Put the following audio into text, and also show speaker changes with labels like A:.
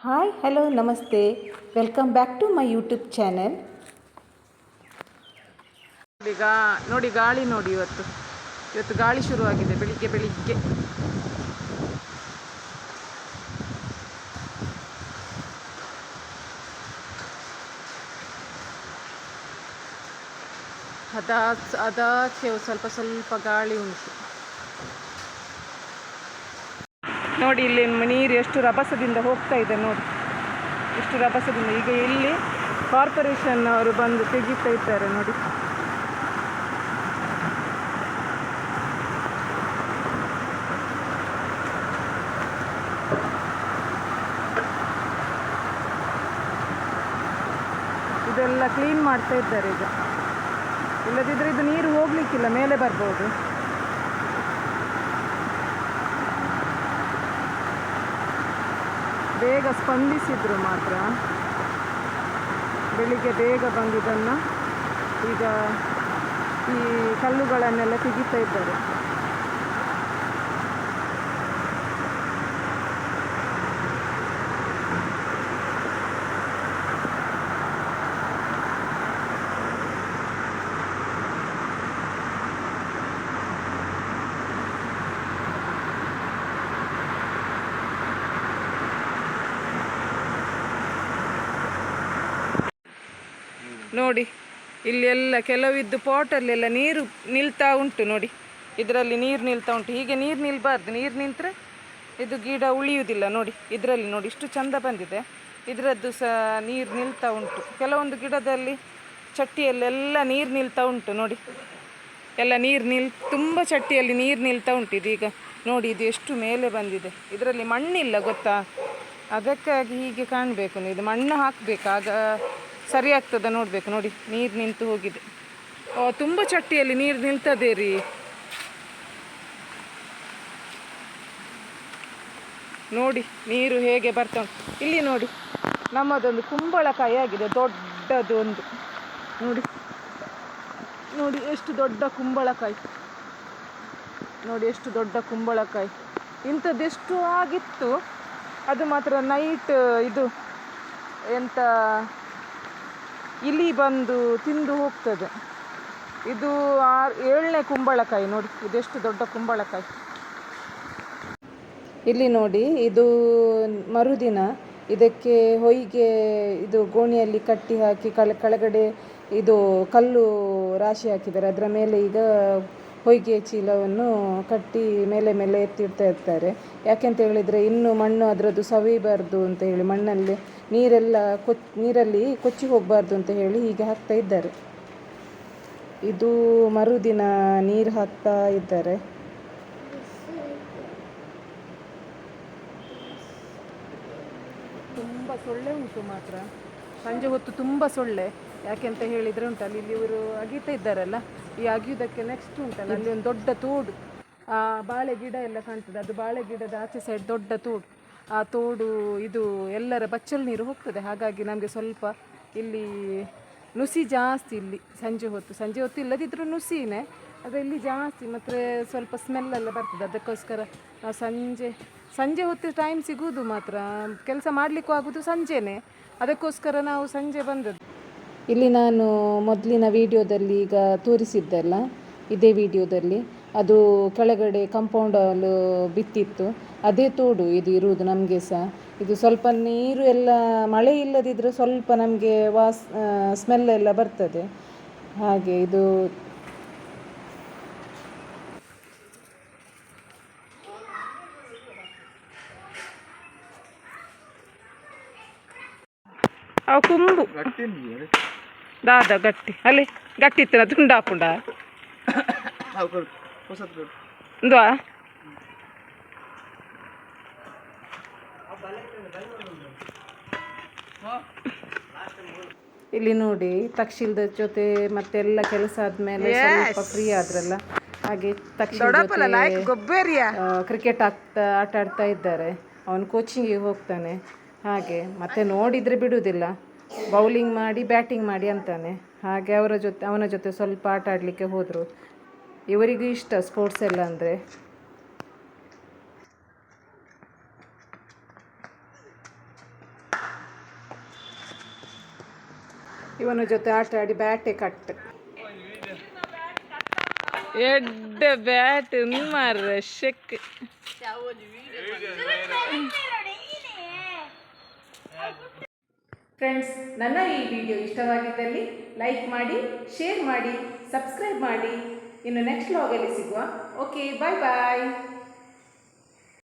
A: Hi hello ನಮಸ್ತೆ welcome back to my YouTube channel
B: ಈಗ ನೋಡಿ ಗಾಳಿ ನೋಡಿ ಇವತ್ತು ಇವತ್ತು ಗಾಳಿ ಶುರುವಾಗಿದೆ ಬೆಳಿಗ್ಗೆ ಬೆಳಿಗ್ಗೆ ಅದಾಚ್ ಅದಾಚೆ ಸ್ವಲ್ಪ ಸ್ವಲ್ಪ ಗಾಳಿ ಉಂಟು ನೋಡಿ ಇಲ್ಲಿ ನೀರು ಎಷ್ಟು ರಭಸದಿಂದ ಹೋಗ್ತಾ ಇದೆ ನೋಡಿ. ಎಷ್ಟು ರಭಸದಿಂದ. ಈಗ ಇಲ್ಲಿ ಕಾರ್ಪೊರೇಷನ್ ಅವರು ಬಂದು ತೆಗಿತಾ ಇದ್ದಾರೆ ನೋಡಿ. ಇದೆಲ್ಲ ಕ್ಲೀನ್ ಮಾಡ್ತಾ ಇದ್ದಾರೆ ಈಗ. ಇಲ್ಲದಿದ್ದರೆ ಇದು ನೀರು ಹೋಗ್ಲಿಕ್ಕಿಲ್ಲ, ಮೇಲೆ ಬರ್ಬೋದು. ಬೇಗ ಸ್ಪಂದಿಸಿದ್ರು ಮಾತ್ರ. ಬೆಳಿಗ್ಗೆ ಬೇಗ ಬಂದಿದ್ದನ್ನು ಈಗ ಈ ಕಲ್ಲುಗಳನ್ನೆಲ್ಲ ತೆಗಿತಾ ಇದ್ದಾರೆ. ನೋಡಿ, ಇಲ್ಲಿ ಎಲ್ಲ ಕೆಲವಿದ್ದು ಪಾಟಲ್ಲೆಲ್ಲ ನೀರು ನಿಲ್ತಾ ಉಂಟು ನೋಡಿ. ಇದರಲ್ಲಿ ನೀರು ನಿಲ್ತಾ ಉಂಟು. ಹೀಗೆ ನೀರು ನಿಲ್ಬಾರ್ದು. ನೀರು ನಿಂತರೆ ಇದು ಗಿಡ ಉಳಿಯುವುದಿಲ್ಲ ನೋಡಿ. ಇದರಲ್ಲಿ ನೋಡಿ, ಇಷ್ಟು ಚಂದ ಬಂದಿದೆ. ಇದರದ್ದು ಸಹ ನೀರು ನಿಲ್ತಾ ಉಂಟು. ಕೆಲವೊಂದು ಗಿಡದಲ್ಲಿ ಚಟ್ಟಿಯಲ್ಲೆಲ್ಲ ನೀರು ನಿಲ್ತಾ ಉಂಟು ನೋಡಿ. ಎಲ್ಲ ನೀರು ನಿಲ್, ತುಂಬ ಚಟ್ಟಿಯಲ್ಲಿ ನೀರು ನಿಲ್ತಾ ಉಂಟು ಇದೀಗ. ನೋಡಿ, ಇದು ಎಷ್ಟು ಮೇಲೆ ಬಂದಿದೆ. ಇದರಲ್ಲಿ ಮಣ್ಣಿಲ್ಲ ಗೊತ್ತಾ? ಅದಕ್ಕಾಗಿ ಹೀಗೆ ಕಾಣಬೇಕು ಇದು ಮಣ್ಣು ಹಾಕಬೇಕು. ಆಗ ಸರಿ ಆಗ್ತದ, ನೋಡಬೇಕು, ನೋಡಿ, ನೀರು ನಿಂತು ಹೋಗಿದೆ. ತುಂಬ ಚಟ್ಟಿಯಲ್ಲಿ ನೀರು ನಿಲ್ತದೆ ರೀ. ನೋಡಿ, ನೀರು ಹೇಗೆ ಬರ್ತಾ ಉಂಟು. ಇಲ್ಲಿ ನೋಡಿ, ನಮ್ಮದೊಂದು ಕುಂಬಳಕಾಯಿ ಆಗಿದೆ, ದೊಡ್ಡದು ಒಂದು. ನೋಡಿ ನೋಡಿ, ಎಷ್ಟು ದೊಡ್ಡ ಕುಂಬಳಕಾಯಿ. ನೋಡಿ, ಎಷ್ಟು ದೊಡ್ಡ ಕುಂಬಳಕಾಯಿ. ಇಂಥದ್ದೆಷ್ಟು ಆಗಿತ್ತು. ಅದು ಮಾತ್ರ ನೈಟ್, ಇದು, ಎಂತ ಇಲಿ ಬಂದು ತಿಂದು ಹೋಗ್ತದೆ. ಇದು ಆರು, ಏಳನೇ ಕುಂಬಳಕಾಯಿ ನೋಡಿ, ಇದೆಷ್ಟು ದೊಡ್ಡ ಕುಂಬಳಕಾಯಿ.
A: ಇಲ್ಲಿ ನೋಡಿ, ಇದು ಮರುದಿನ ಇದಕ್ಕೆ ಹೊಯ್ಗೆ ಇದು ಗೋಣಿಯಲ್ಲಿ ಕಟ್ಟಿ ಹಾಕಿ, ಕಳ, ಕೆಳಗಡೆ ಇದು ಕಲ್ಲು ರಾಶಿ ಹಾಕಿದ್ದಾರೆ. ಅದರ ಮೇಲೆ ಈಗ ಹೊಯ್ಗೆ ಚೀಲವನ್ನು ಕಟ್ಟಿ ಮೇಲೆ ಮೇಲೆ ಎತ್ತಿಡ್ತಾ ಇರ್ತಾರೆ. ಯಾಕೆಂತ ಹೇಳಿದರೆ ಇನ್ನು ಮಣ್ಣು ಅದರದ್ದು ಸವಿಬಾರ್ದು ಅಂತ ಹೇಳಿ ಮಣ್ಣಲ್ಲಿ ನೀರೆಲ್ಲ ಕೊಚ್, ನೀರಲ್ಲಿ ಕೊಚ್ಚಿ ಹೋಗಬಾರ್ದು ಅಂತ ಹೇಳಿ ಹೀಗೆ ಹಾಕ್ತಾ ಇದ್ದಾರೆ. ಇದು ಮರುದಿನ ನೀರು ಹಾಕ್ತಾ ಇದ್ದಾರೆ.
B: ತುಂಬ ಸೊಳ್ಳೆ ಉಂಟು ಮಾತ್ರ. ಸಂಜೆ ಹೊತ್ತು ತುಂಬ ಸೊಳ್ಳೆ. ಯಾಕೆಂತ ಹೇಳಿದರೆ ಉಂಟಲ್ಲ ಇಲ್ಲಿ ಇವರು ಅಗಿತಾ ಇದ್ದಾರಲ್ಲ. ಈ ಅಗಿಯುದಕ್ಕೆ ನೆಕ್ಸ್ಟ್ ಉಂಟಲ್ಲ, ಅಲ್ಲಿ ಒಂದು ದೊಡ್ಡ ತೋಡು. ಆ, ಬಾಳೆ ಗಿಡ ಎಲ್ಲ ಕಾಣ್ತದೆ. ಅದು ಬಾಳೆ ಗಿಡದ ಆಚೆ ಸೈಡ್ ದೊಡ್ಡ ತೋಡು. ಆ ತೋಡು ಇದು ಎಲ್ಲರ ಬಚ್ಚಲು ನೀರು ಹೋಗ್ತದೆ. ಹಾಗಾಗಿ ನಮಗೆ ಸ್ವಲ್ಪ ಇಲ್ಲಿ ನುಸಿ ಜಾಸ್ತಿ ಇಲ್ಲಿ ಸಂಜೆ ಹೊತ್ತು. ಸಂಜೆ ಹೊತ್ತು ಇಲ್ಲದಿದ್ದರೂ ನುಸಿನೇ, ಆದರೆ ಇಲ್ಲಿ ಜಾಸ್ತಿ ಮತ್ತು ಸ್ವಲ್ಪ ಸ್ಮೆಲ್ ಎಲ್ಲ ಬರ್ತದೆ. ಅದಕ್ಕೋಸ್ಕರ ನಾವು ಸಂಜೆ ಸಂಜೆ ಹೊತ್ತು ಟೈಮ್ ಸಿಗುವುದು ಮಾತ್ರ. ಕೆಲಸ ಮಾಡಲಿಕ್ಕೂ ಆಗೋದು ಸಂಜೆನೇ. ಅದಕ್ಕೋಸ್ಕರ ನಾವು ಸಂಜೆ ಬಂದದ್ದು.
A: ಇಲ್ಲಿ ನಾನು ಮೊದಲಿನ ವಿಡಿಯೋದಲ್ಲಿ ಈಗ ತೋರಿಸಿದ್ದೆಲ್ಲ, ಇದೇ ವಿಡಿಯೋದಲ್ಲಿ. ಅದು ಕೆಳಗಡೆ ಕಾಂಪೌಂಡಲ್ಲಿ ಬಿತ್ತಿತ್ತು. ಅದೇ ತೋಡು ಇದು ಇರುವುದು ನಮಗೆ ಸಹ ಇದು ಸ್ವಲ್ಪ ನೀರು ಎಲ್ಲ, ಮಳೆ ಇಲ್ಲದಿದ್ದರೆ ಸ್ವಲ್ಪ ನಮಗೆ ವಾಸ್ ಸ್ಮೆಲ್ ಎಲ್ಲ ಬರ್ತದೆ. ಹಾಗೆ ಇದು
B: ಅವು ಕುಂಬು. ದಾದ ಗಟ್ಟಿ. ಅಲ್ಲಿ ಗಟ್ಟಿ ಇತ್ತು ತುಂಡ ಹಾಕೊಂಡ?
A: ಇಲ್ಲಿ ನೋಡಿ ತಕ್ಷಿಲ್ದ ಜೊತೆ ಮತ್ತೆಲ್ಲ ಕೆಲಸ ಆದ್ಮೇಲೆ ಸ್ವಲ್ಪ ಫ್ರೀ ಆದ್ರಲ್ಲ. ಹಾಗೆ
B: ಗೊಬ್ಬರಿಯ.
A: ಕ್ರಿಕೆಟ್ ಆಗ್ತಾ ಆಟ ಆಡ್ತಾ ಇದ್ದಾರೆ. ಅವನು ಕೋಚಿಂಗಿಗೆ ಹೋಗ್ತಾನೆ. ಹಾಗೆ ಮತ್ತೆ ನೋಡಿದ್ರೆ ಬಿಡುವುದಿಲ್ಲ. ಬೌಲಿಂಗ್ ಮಾಡಿ ಬ್ಯಾಟಿಂಗ್ ಮಾಡಿ ಅಂತಾನೆ. ಹಾಗೆ ಅವರ ಜೊತೆ ಅವನ ಜೊತೆ ಸ್ವಲ್ಪ ಆಟ ಆಡಲಿಕ್ಕೆ ಹೋದರು. ಇವರಿಗೂ ಇಷ್ಟ ಸ್ಪೋರ್ಟ್ಸ್ ಎಲ್ಲ ಅಂದ್ರೆ.
B: ಇವನ ಜೊತೆ ಆಟ ಆಡಿ ಬ್ಯಾಟೆ ಕಟ್
A: ಎಡ್ಡ ಬ್ಯಾಟ್ ಮಾರ್ರೆ ಶೆಕ್
B: ಫ್ರೆಂಡ್ಸ್ ನನ್ನ ಈ ವಿಡಿಯೋ ಇಷ್ಟವಾಗಿದ್ದಲ್ಲಿ ಲೈಕ್ ಮಾಡಿ ಶೇರ್ ಮಾಡಿ ಸಬ್ಸ್ಕ್ರೈಬ್ ಮಾಡಿ. ಇನ್ನು ನೆಕ್ಸ್ಟ್ ಲಾಗಲ್ಲಿ ಸಿಗುವ. ಓಕೆ ಬಾಯ್ ಬಾಯ್